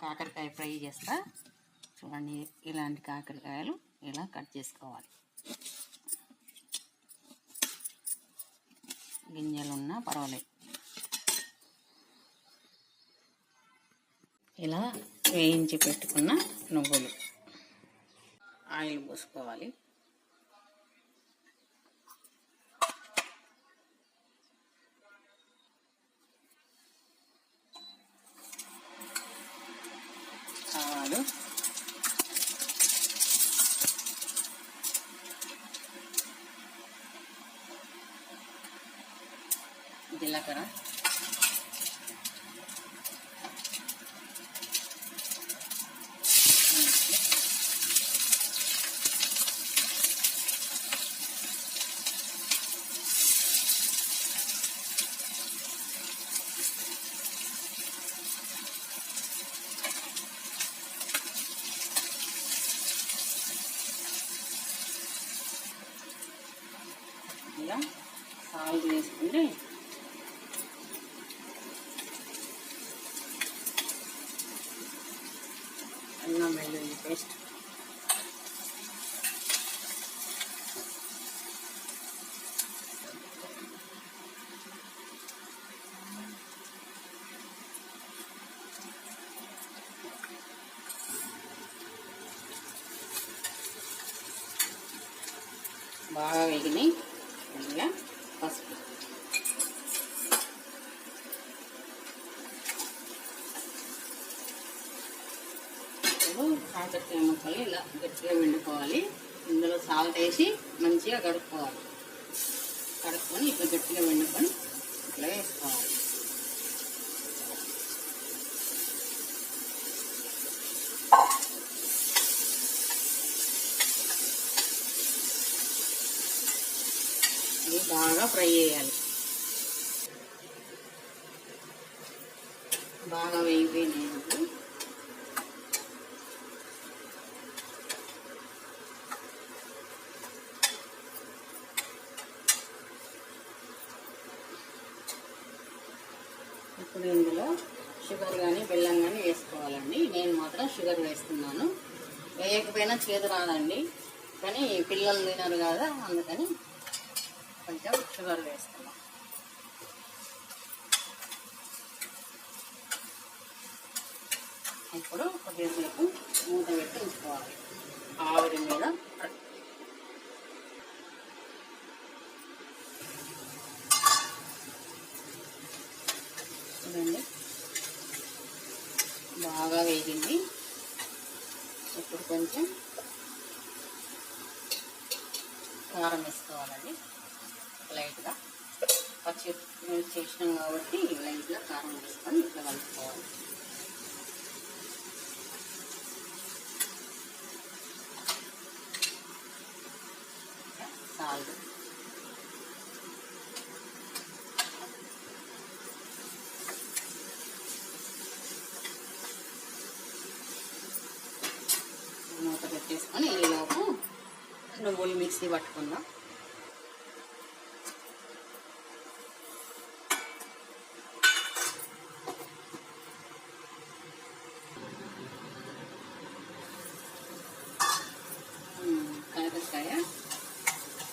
కాకరకాయ ఫ్రై చేస్తా. చూడండి ఇలాంటి కాకరకాయలు ఇలా కట్ చేసుకోవాలి. గింజలు ఉన్నా పర్వాలేదు. ఇలా వేయించి పెట్టుకున్న నువ్వులు. ఆయిల్ పోసుకోవాలి. है ढीला करा। ఇలా సాల్ట్ వేసుకుంటే అల్లం వెల్లుల్లి పేస్ట్. బాగా వేగినాయి. ఇలా పసుపు. ఇప్పుడు కాకరకాయ ముక్కలు ఇలా గట్టిగా వండుకోవాలి ఇందులో సాల్ట్ వేసి మంచిగా కడుక్కోవాలి. కడుక్కొని ఇట్లా గట్టిగా వండుకొని ఇట్లా వేసుకోవాలి. బాగా ఫ్రై చేయాలి. బాగా వేగిపోయినాయి ఇప్పుడు ఇందులో షుగర్ కానీ బెల్లం కానీ వేసుకోవాలండి. నేను మాత్రం షుగర్ వేస్తున్నాను. వేయకపోయినా చేదు రాదండి. కానీ పిల్లలు తినరు కదా అందుకని కొంచెం షుగర్ వేస్తున్నాం ఇప్పుడు కొద్దిసేపు మూత పెట్టి ఉంచుకోవాలి. ఆవిరి మీద చూడండి. బాగా వేగింది. ఇప్పుడు కొంచెం కారం వేసుకోవాలండి. లైట్గా పచ్చి చేసినాం కాబట్టి లైట్గా కారం వేసుకొని ఇట్లా కలుపుకోవాలి. సాల్ట్. మూత పెట్టేసుకొని ఈలోపు నువ్వులు మిక్సీ పట్టుకుందాం ఉమ్, కాకరకాయ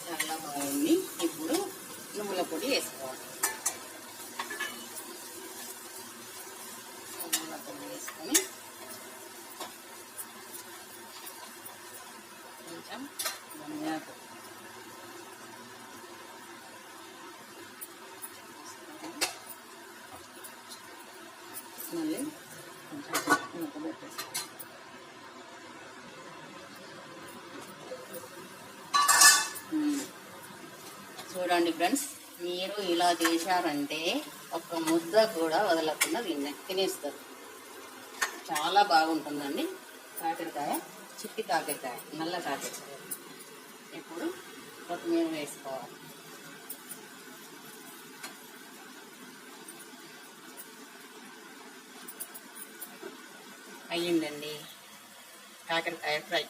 చాలా బాగుంది ఇప్పుడు నువ్వుల పొడి వేసుకోవాలి నువ్వుల పొడి వేసుకొని కొంచెం ధనియా మళ్ళీ కొంచెం చూడండి ఫ్రెండ్స్ మీరు ఇలా చేశారంటే ఒక్క ముద్ద కూడా వదలకుండా తినే తినేస్తారు. చాలా బాగుంటుందండి. కాకరకాయ. చిక్కి తాగేట నల్ల కాకరకాయ ఇప్పుడు కొత్తిమీర వేసుకోవాలి. అయ్యిందండి. కాకరకాయ ఫ్రై.